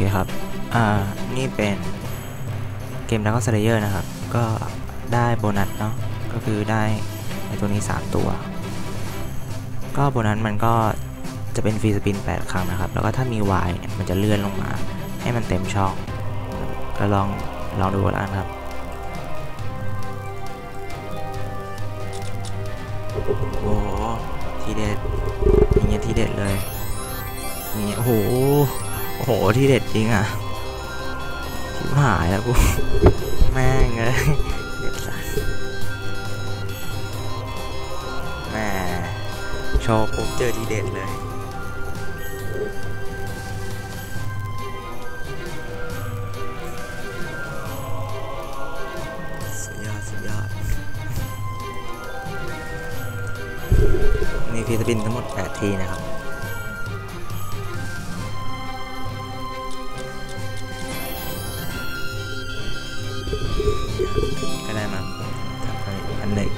เคครับ อ่า นี่เป็นเกม Dragon Slayer นะครับ ก็ได้โบนัสเนาะ ก็คือได้ในตัวนี้ 3 ตัว ก็โบนัสมันก็จะเป็นฟรีสปิน 8 ครั้งนะครับ แล้วก็ถ้ามี Y เนี่ยมันจะเลื่อนลงมา ให้มันเต็มช่อง ก็ลองลองดูแล้วกันครับ โอ้โหทีเด็ดอย่างเงี้ยทีเด็ดเลยอย่างเงี้ยโอ้โห โหที่เด็ดจริงอะชิบหายแล้วกูแม่งเลยเด็ดสัสแม่โชว์ปุ๊บเจอทีเด็ดเลยสุดยอดสุดยอดมีฟีสปินทั้งหมด 8 ทีนะครับ ก็ได้มาทำไปอันหนึ่ง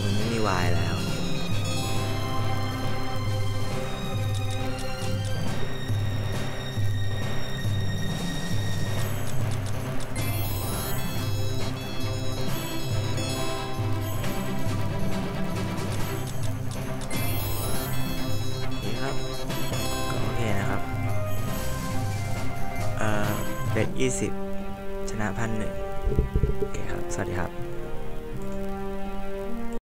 มันไม่มีวายแล้ว เอ่อเบ็ดยี่สิบชนะพันหนึ่งโอเคครับ สวัสดีครับ